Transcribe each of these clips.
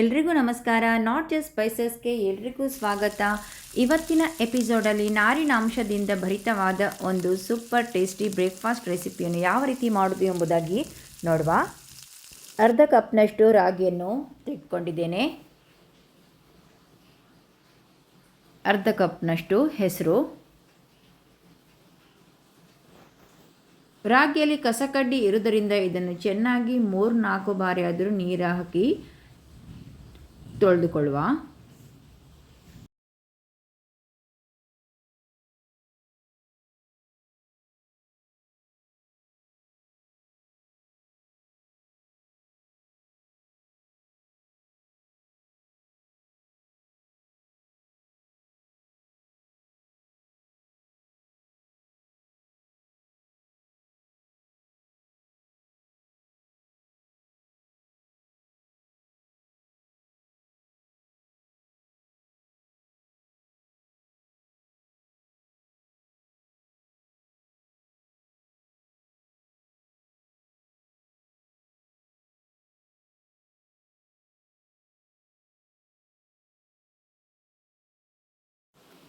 ಎಲ್ರಿಗೂ ನಮಸ್ಕಾರ. Not just ಸ್ಪೈಸಸ್ಗೆ ಎಲ್ರಿಗೂ ಸ್ವಾಗತ. ಇವತ್ತಿನ ಎಪಿಸೋಡಲ್ಲಿ ನಾರಿನಾಂಶದಿಂದ ಭರಿತವಾದ ಒಂದು ಸೂಪರ್ ಟೇಸ್ಟಿ ಬ್ರೇಕ್ಫಾಸ್ಟ್ ರೆಸಿಪಿಯನ್ನು ಯಾವ ರೀತಿ ಮಾಡೋದು ಎಂಬುದಾಗಿ ನೋಡುವ. ಅರ್ಧ ಕಪ್ನಷ್ಟು ರಾಗಿಯನ್ನು ತೆಗೆದುಕೊಂಡಿದ್ದೇನೆ. ಅರ್ಧ ಕಪ್ನಷ್ಟು ಹೆಸರು. ರಾಗಿಯಲ್ಲಿ ಕಸಕಡ್ಡಿ ಇರುವುದರಿಂದ ಇದನ್ನು ಚೆನ್ನಾಗಿ ಮೂರು ನಾಲ್ಕು ಬಾರಿ ಆದರೂ ನೀರು ಹಾಕಿ ತೊಳೆದುಕೊಳ್ಳುವ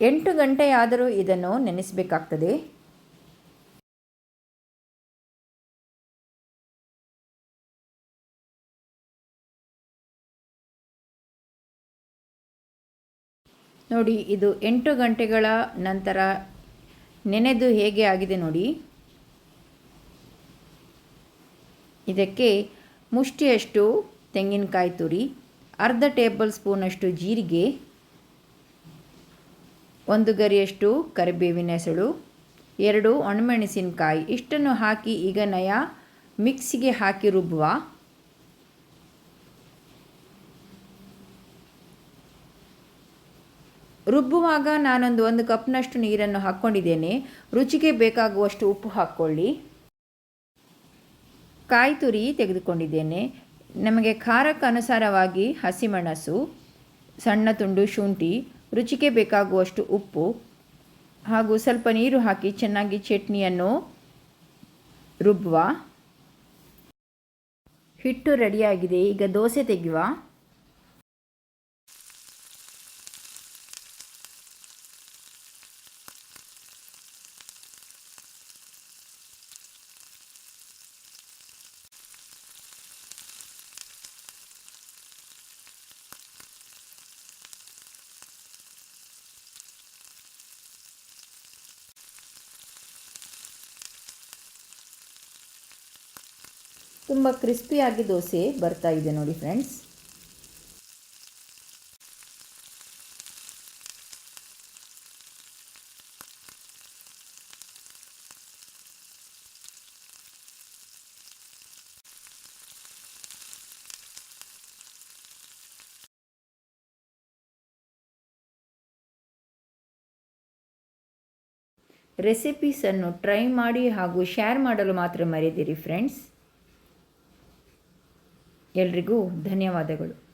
ಎಂಟು ಗಂಟೆಯಾದರೂ ಇದನ್ನು ನೆನೆಸಬೇಕಾಗ್ತದೆ. ನೋಡಿ, ಇದು ಎಂಟು ಗಂಟೆಗಳ ನಂತರ ನೆನೆದು ಹೇಗೆ ಆಗಿದೆ ನೋಡಿ. ಇದಕ್ಕೆ ಮುಷ್ಟಿಯಷ್ಟು ತೆಂಗಿನಕಾಯಿ ತುರಿ, ಅರ್ಧ ಟೇಬಲ್ ಸ್ಪೂನಷ್ಟು ಜೀರಿಗೆ ಒಂದು ಗರಿಯಷ್ಟು ಕರಿಬೇವಿನ ಹೆಸಳು ಎರಡು ಒಣಮೆಣಸಿನಕಾಯಿ, ಇಷ್ಟನ್ನು ಹಾಕಿ ಈಗ ನಯ ಮಿಕ್ಸಿಗೆ ಹಾಕಿ ರುಬ್ಬುವ. ರುಬ್ಬುವಾಗ ನಾನೊಂದು ಒಂದು ಕಪ್ನಷ್ಟು ನೀರನ್ನು ಹಾಕ್ಕೊಂಡಿದ್ದೇನೆ ರುಚಿಗೆ ಬೇಕಾಗುವಷ್ಟು ಉಪ್ಪು ಹಾಕ್ಕೊಳ್ಳಿ ಕಾಯಿ ತುರಿ ತೆಗೆದುಕೊಂಡಿದ್ದೇನೆ. ನಮಗೆ ಖಾರಕ್ಕೆ ಅನುಸಾರವಾಗಿ ಹಸಿಮೆಣಸು, ಸಣ್ಣ ತುಂಡು ಶುಂಠಿ ರುಚಿಗೆ ಬೇಕಾಗುವಷ್ಟು ಉಪ್ಪು ಹಾಗೂ ಸ್ವಲ್ಪ ನೀರು ಹಾಕಿ ಚೆನ್ನಾಗಿ ಚಟ್ನಿಯನ್ನು ರುಬ್ಬುವ. ಹಿಟ್ಟು ರೆಡಿಯಾಗಿದೆ ಈಗ ದೋಸೆ ತೆಗೆಯುವ. ತುಂಬ ಕ್ರಿಸ್ಪಿಯಾಗಿ ದೋಸೆ ಬರ್ತಾ ಇದೆ ನೋಡಿ ಫ್ರೆಂಡ್ಸ್ ರೆಸಿಪೀಸನ್ನು ಟ್ರೈ ಮಾಡಿ ಹಾಗೂ ಶೇರ್ ಮಾಡಲು ಮಾತ್ರ ಮರೆಯದಿರಿ ಫ್ರೆಂಡ್ಸ್ ಎಲ್ರಿಗೂ ಧನ್ಯವಾದಗಳು.